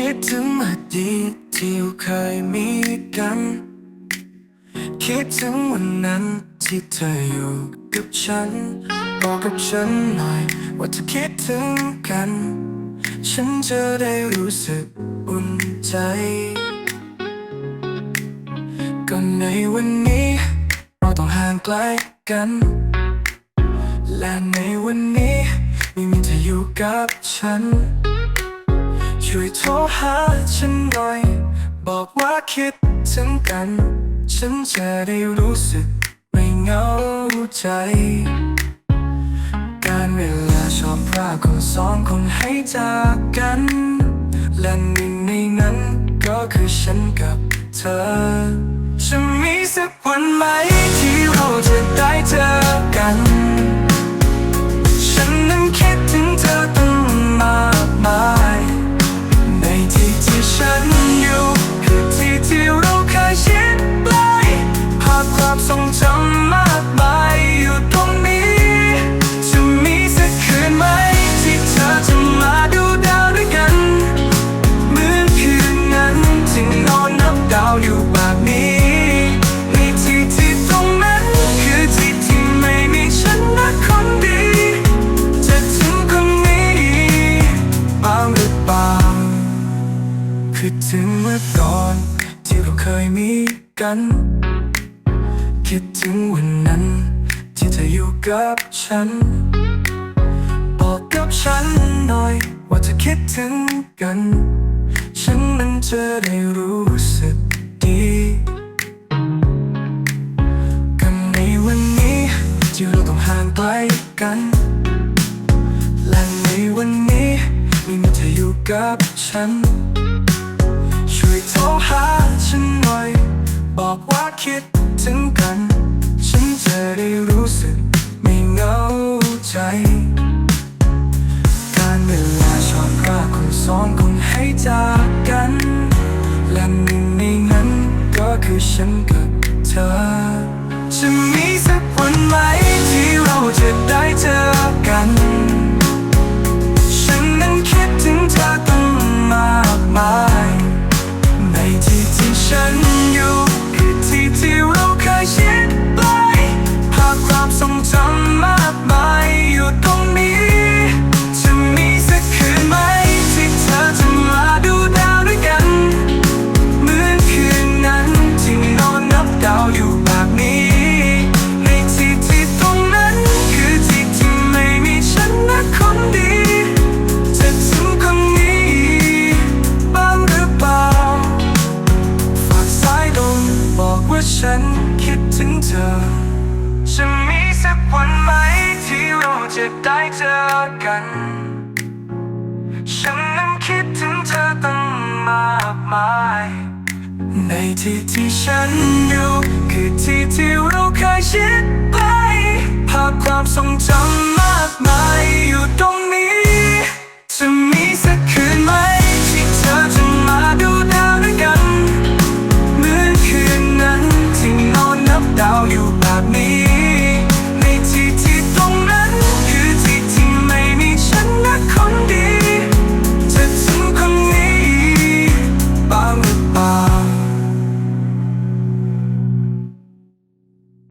คิดถึงอดีตที่เคยมีกัน คิดถึงวันนั้นที่เธออยู่กับฉัน บอกกับฉันหน่อยว่าเธอคิดถึงกัน ฉันจะได้รู้สึกอุ่นใจ ก็ในวันนี้เราต้องห่างไกลกัน และในวันนี้ไม่มีเธออยู่กับฉัน ช่วยโทรหาฉันหน่อย บอกว่าคิดถึงกัน ฉันจะได้รู้สึกไม่เหงาใจ การเวลาชอบพรากคนสองคนให้จากกัน และหนึ่งในนั้นก็คือฉันกับเธอ จะมีสักวันไหมที่เราจะได้เจอกัน ฉันนั้นคิดถึงเธอ ความทรงจำมากมายอยู่ตรงนี้ จะมีสักคืนไหม ที่เธอจะมาดูดาวด้วยกัน เหมือนคืนนั้นที่นอนนับดาวอยู่แบบนี้ในที่ที่ตรงนั้นคือที่ที่ไม่มีฉันนะคนดี จะถึงคนนี้บ้างหรือเปล่าคิดถึงเมื่อก่อนที่เราเคยมีกัน คิดถึงวันนั้น ที่เธออยู่กับฉัน บอกกับฉันหน่อย ว่าเธอคิดถึงกัน ฉันนั้นจะได้รู้สึกดีกันในวันนี้ที่เราต้องห่างไกลกัน และในวันนี้ไม่มีเธออยู่กับฉัน ช่วยโทรหา คือฉันกับเธอ จะมีสักวันไหมที่เราจะได้เจอกัน ฉันนั้นคิดถึงเธอตั้งมากมาย ในที่ที่ฉัน จะได้เจอกัน ฉันนั้นคิดถึงเธอตั้งมากมาย ในที่ที่ฉันอยู่ คือที่ที่เราเคยชิดไป